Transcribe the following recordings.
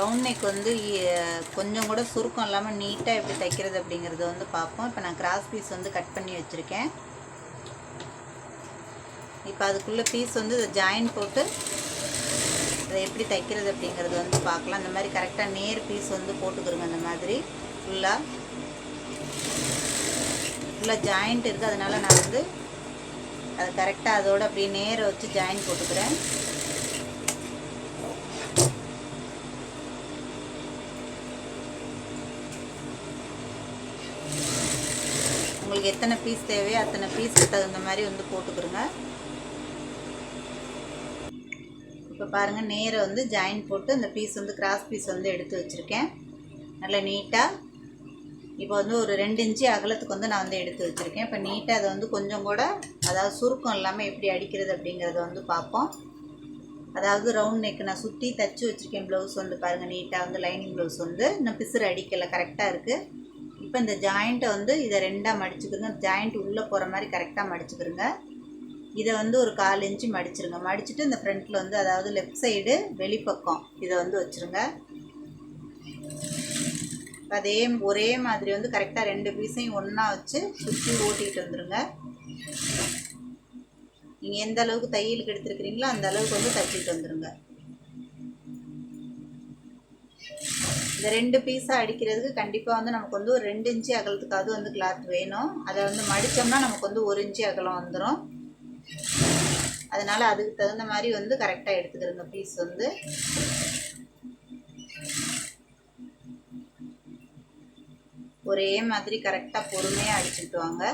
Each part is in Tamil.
ரவுண்ட் நெக் வந்து கொஞ்சம் கூட சுருக்கம் இல்லாமல் நீட்டாக எப்படி தைக்கிறது அப்படிங்கிறத வந்து பார்ப்போம். இப்போ நான் கிராஸ் பீஸ் வந்து கட் பண்ணி வச்சுருக்கேன். இப்போ அதுக்குள்ளே பீஸ் வந்து இதை ஜாயின் போட்டு அதை எப்படி தைக்கிறது அப்படிங்கிறது வந்து பார்க்கலாம். இந்த மாதிரி கரெக்டாக நேர் பீஸ் வந்து போட்டுக்கிறோங்க அந்த மாதிரி. ஃபுல்லாக ஃபுல்லாக ஜாயிண்ட் இருக்குது அதனால் நான் வந்து அதை கரெக்டாக அதோட அப்படியே நேரை வச்சு ஜாயின் போட்டுக்கிறேன். உங்களுக்கு எத்தனை பீஸ் தேவையோ அத்தனை பீஸ்க்கு தகுந்த மாதிரி வந்து போட்டுக்கிறோங்க இப்போ பாருங்கள் நேரை வந்து ஜாயின் போட்டு இந்த பீஸ் வந்து கிராஸ் பீஸ் வந்து எடுத்து வச்சுருக்கேன். நல்லா நீட்டாக இப்போ வந்து ஒரு ரெண்டு இன்ச்சு அகலத்துக்கு வந்து நான் வந்து எடுத்து வச்சுருக்கேன். இப்போ நீட்டாக அதை வந்து கொஞ்சம் கூட அதாவது சுருக்கம் இல்லாமல் எப்படி அடிக்கிறது அப்படிங்கிறத வந்து பார்ப்போம். அதாவது ரவுண்ட் நெக் நான் சுற்றி தச்சு வச்சுருக்கேன் ப்ளவுஸ் வந்து பாருங்கள் நீட்டாக வந்து லைனிங் ப்ளவுஸ் வந்து. இன்னும் பிசுறு அடிக்கலை கரெக்டாக இருக்குது இப்போ இந்த ஜாயிண்ட்டை வந்து இதை ரெண்டாக மடிச்சுக்கிறங்க ஜாயிண்ட் உள்ளே போகிற மாதிரி கரெக்டாக மடிச்சுக்கிறங்க இதை வந்து ஒரு கால் இன்ச்சு மடிச்சிருங்க. மடிச்சுட்டு இந்த ஃப்ரண்ட்டில் வந்து அதாவது லெஃப்ட் சைடு வெளிப்பக்கம் இதை வந்து வச்சுருங்க. அதே ஒரே மாதிரி வந்து கரெக்டாக ரெண்டு பீஸையும் ஒன்றா வச்சு சுற்றி ஓட்டிகிட்டு வந்துடுங்க நீங்கள் எந்த அளவுக்கு தையலுக்கு எடுத்துருக்கிறீங்களோ அந்த அளவுக்கு வந்து தச்சிட்டு வந்துடுங்க இந்த ரெண்டு பீஸாக அடிக்கிறதுக்கு கண்டிப்பாக வந்து நமக்கு வந்து ஒரு ரெண்டு இன்ச்சு அகலத்துக்காவது வந்து கிளாத் வேணும். அதை வந்து மடித்தோம்னா நமக்கு வந்து ஒரு இன்ச்சு அகலம் வந்துடும் அதனால் அதுக்கு தகுந்த மாதிரி வந்து கரெக்டாக எடுத்துக்கிறோங்க பீஸ் வந்து. ஒரே மாதிரி கரெக்டாக பொறுமையாக அடிச்சுட்டு வாங்க.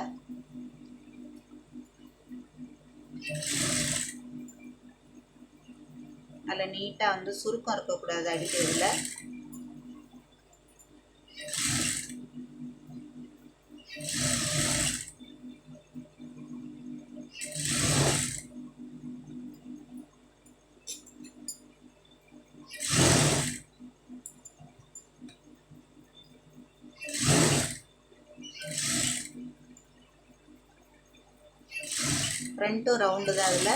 அதில் நீட்டாக வந்து சுருக்கம் இருக்கக்கூடாது அடிக்கிறதுல. ஃப்ரண்ட்டும் ரவுண்டு தான் அதில்.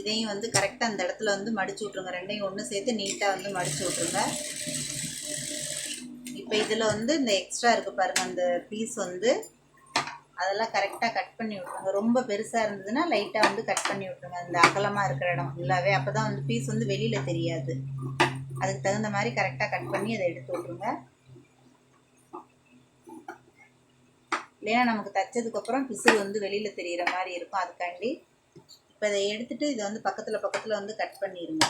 இதையும் வந்து கரெக்டாக அந்த இடத்துல வந்து மடிச்சு விட்ருங்க ரெண்டையும் ஒன்று சேர்த்து நீட்டாக வந்து மடித்து விட்ருங்க இப்போ இதில் வந்து இந்த எக்ஸ்ட்ரா இருக்குது பாருங்கள் அந்த பீஸ் வந்து. அதெல்லாம் கரெக்டாக கட் பண்ணி விட்ருங்க ரொம்ப பெருசாக இருந்ததுன்னா லைட்டாக வந்து கட் பண்ணி விட்ருங்க அந்த அகலமாக இருக்கிற இடம் ஃபுல்லாகவே அப்போ தான் வந்து பீஸ் வந்து வெளியில் தெரியாது. அதுக்கு தகுந்த மாதிரி கரெக்டாக கட் பண்ணி அதை எடுத்து விட்ருங்க இல்லைன்னா நமக்கு தைச்சதுக்கப்புறம் பிசு வந்து வெளியில் தெரிகிற மாதிரி இருக்கும். அதுக்காண்டி இப்போ இதை எடுத்துட்டு இதை வந்து பக்கத்தில் பக்கத்தில் வந்து கட் பண்ணிடுங்க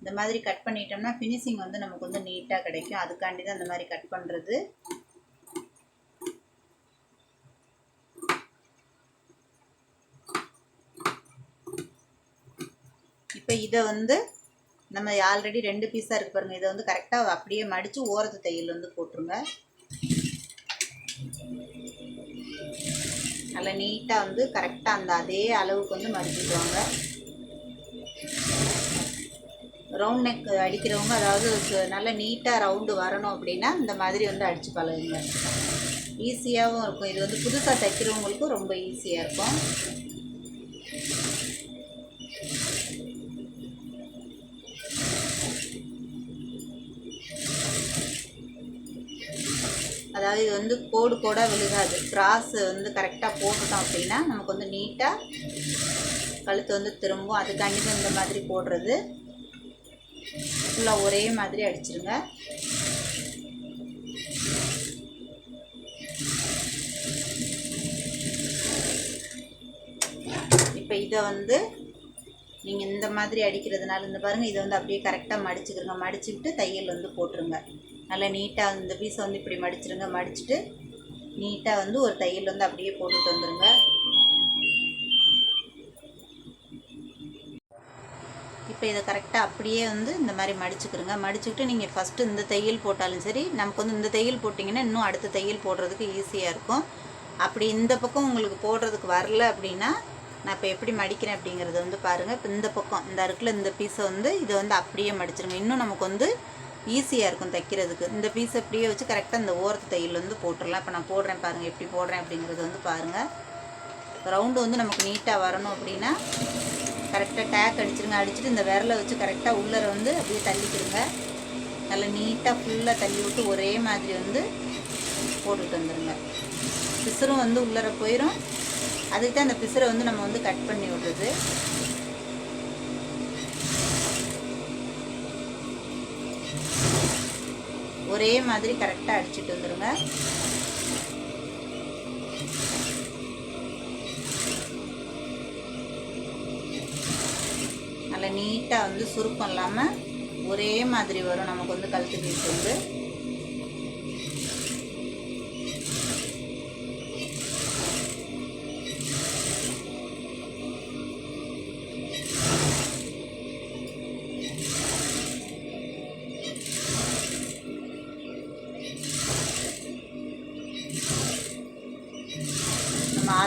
இந்த மாதிரி கட் பண்ணிட்டோம்னா ஃபினிஷிங் வந்து நமக்கு வந்து நீட்டாக கிடைக்கும். அதுக்காண்டி தான் இந்த மாதிரி கட் பண்ணுறது இப்போ இதை வந்து நம்ம ஆல்ரெடி ரெண்டு பீஸாக இருக்கு பாருங்கள் இதை வந்து கரெக்டாக அப்படியே மடித்து ஓரத்து தையல் வந்து போட்டுருங்க. நல்லா நீட்டாக வந்து கரெக்டாக அந்த அதே அளவுக்கு வந்து மடிச்சுக்குவாங்க ரவுண்ட் நெக் அடிக்கிறவங்க அதாவது நல்ல நீட்டாக ரவுண்டு வரணும் அப்படின்னா இந்த மாதிரி வந்து அடித்து பழகுங்க. ஈஸியாகவும் இருக்கும். இது வந்து புதுசாக தைக்கிறவங்களுக்கும் ரொம்ப ஈஸியாக இருக்கும். அதாவது இது வந்து கோடு கோடாக விழுகாது. கிராஸ் வந்து கரெக்டாக போட்டுட்டோம் அப்படின்னா நமக்கு வந்து நீட்டாக கழுத்து வந்து திரும்பும். அதுக்காண்டி தான் இந்த மாதிரி போடுறது. ஃபுல்லாக ஒரே மாதிரி அடிச்சிருங்க. இப்போ இதை வந்து நீங்கள் இந்த மாதிரி அடிக்கிறதுனால இந்த பாருங்கள் இதை வந்து அப்படியே கரெக்டாக மடிச்சுக்கிறங்க மடிச்சுக்கிட்டு தையல் வந்து போட்டுருங்க. நல்லா நீட்டாக இந்த பீஸை வந்து இப்படி மடிச்சிருங்க மடிச்சுட்டு நீட்டாக வந்து ஒரு தையல் வந்து அப்படியே போட்டுட்டு வந்துடுங்க இப்போ இதை கரெக்டாக அப்படியே வந்து இந்த மாதிரி மடிச்சுக்கிறோங்க மடிச்சுக்கிட்டு நீங்கள் ஃபஸ்ட்டு இந்த தையல் போட்டாலும் சரி நமக்கு வந்து இந்த தையல் போட்டிங்கன்னா இன்னும் அடுத்த தையல் போடுறதுக்கு ஈஸியாக இருக்கும். அப்படி இந்த பக்கம் உங்களுக்கு போடுறதுக்கு வரல அப்படின்னா நான் இப்போ எப்படி மடிக்கிறேன் அப்படிங்கிறத வந்து பாருங்கள் இப்போ இந்த பக்கம் இந்த அருக்கில் இந்த பீஸை வந்து இதை வந்து அப்படியே மடிச்சிருங்க. இன்னும் நமக்கு வந்து ஈஸியாக இருக்கும் தைக்கிறதுக்கு. இந்த பீஸ் அப்படியே வச்சு கரெக்டாக இந்த ஓரத்து தையல் வந்து போட்டுடலாம் இப்போ நான் போடுறேன் பாருங்கள் எப்படி போடுறேன் அப்படிங்கிறது வந்து பாருங்கள் ரவுண்டு வந்து நமக்கு நீட்டாக வரணும் அப்படின்னா கரெக்டாக டேக் அடிச்சிருங்க. அடிச்சுட்டு இந்த விரலை வச்சு கரெக்டாக உள்ளர வந்து அப்படியே தள்ளிக்கிடுங்க. நல்லா நீட்டாக ஃபுல்லாக தள்ளி விட்டு ஒரே மாதிரி வந்து போட்டுட்டு வந்துடுங்க பிசுரும் வந்து உள்ளர போயிடும் அதுக்கு தான் அந்த பிசுரை வந்து நம்ம வந்து கட் பண்ணி விடுறது. ஒரே மாதிரி கரெக்டாக அடிச்சுட்டு வந்துடுங்க நல்லா நீட்டாக வந்து சுருக்கம் இல்லாமல் ஒரே மாதிரி வரும். நமக்கு வந்து கழுத்து பீஸ் வந்து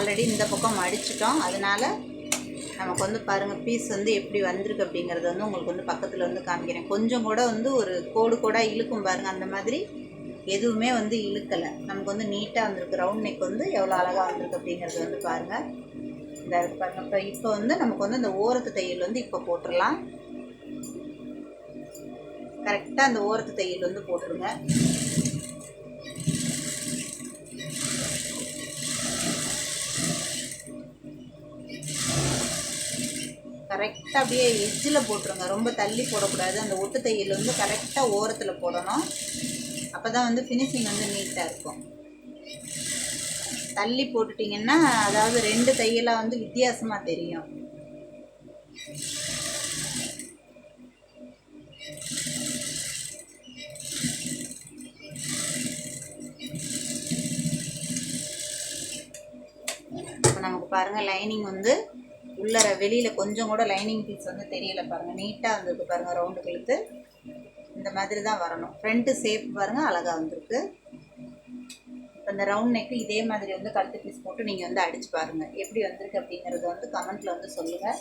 ஆல்ரெடி இந்த பக்கம் மடிச்சிட்டோம். அதனால் நமக்கு வந்து பாருங்கள் பீஸ் வந்து எப்படி வந்திருக்கு அப்படிங்கிறது வந்து உங்களுக்கு வந்து பக்கத்தில் வந்து காமிக்கிறேன். கொஞ்சம் கூட வந்து ஒரு கோடு கூட இழுக்கும் பாருங்கள் அந்த மாதிரி எதுவுமே வந்து இழுக்கலை. நமக்கு வந்து நீட்டாக வந்திருக்கு. ரவுண்ட் நெக் வந்து எவ்வளோ அழகாக வந்திருக்கு அப்படிங்கிறது வந்து பாருங்கள் இந்த பாருங்கள் இப்போ இப்போ வந்து நமக்கு வந்து இந்த ஓரத்து தையல் வந்து இப்போ போட்டுடலாம். கரெக்டாக அந்த ஓரத்து தையல் வந்து போட்டுருங்க. கரெக்டாக அப்படியே எஜ்ஜில் போட்டுருங்க. ரொம்ப தள்ளி போடக்கூடாது. அந்த ஒட்டு தையல் வந்து கரெக்டாக ஓரத்தில் போடணும். அப்போ தான் வந்து ஃபினிஷிங் வந்து நீட்டாக இருக்கும். தள்ளி போட்டுட்டிங்கன்னா அதாவது ரெண்டு தையலாக வந்து வித்தியாசமாக தெரியும். இப்போ நமக்கு பாருங்கள் லைனிங் வந்து உள்ளர வெளியில் கொஞ்சம் கூட லைனிங் பீஸ் வந்து தெரியல பாருங்கள் நீட்டாக வந்திருக்கு பாருங்கள் ரவுண்டு கழுத்து. இந்த மாதிரி தான் வரணும். ஃப்ரண்ட்டு சேப் பாருங்கள் அழகாக வந்திருக்கு. இப்போ இந்த ரவுண்ட் நெக்கு இதே மாதிரி வந்து கழுத்து பீஸ் போட்டு நீங்கள் வந்து அடிச்சு பாருங்கள் எப்படி வந்திருக்கு அப்படிங்கறத வந்து கமெண்ட்டில் வந்து சொல்லுங்கள்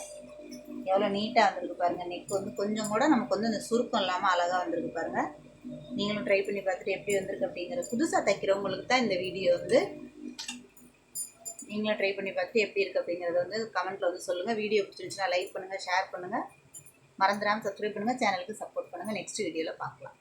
எவ்வளோ நீட்டாக வந்திருக்கு பாருங்கள் நெக் வந்து கொஞ்சம் கூட நமக்கு வந்து இந்த சுருக்கம் இல்லாமல் அழகாக வந்திருக்கு பாருங்கள் நீங்களும் ட்ரை பண்ணி பார்த்துட்டு எப்படி வந்திருக்கு அப்படிங்கிறது புதுசாக தைக்கிறவங்களுக்கு தான் இந்த வீடியோ வந்து நீங்களும் ட்ரை பண்ணி பார்த்து எப்படி இருக்குது அப்படிங்கிறத வந்து கமெண்ட்டில் வந்து சொல்லுங்கள் வீடியோ பிடிச்சிருந்துச்சுன்னா லைக் பண்ணுங்கள் ஷேர் பண்ணுங்கள் மறந்துடாமல் சப்ஸ்கிரைப் பண்ணுங்கள் சேனலுக்கு சப்போர்ட் பண்ணுங்கள் நெக்ஸ்ட் வீடியோவில் பார்க்கலாம்.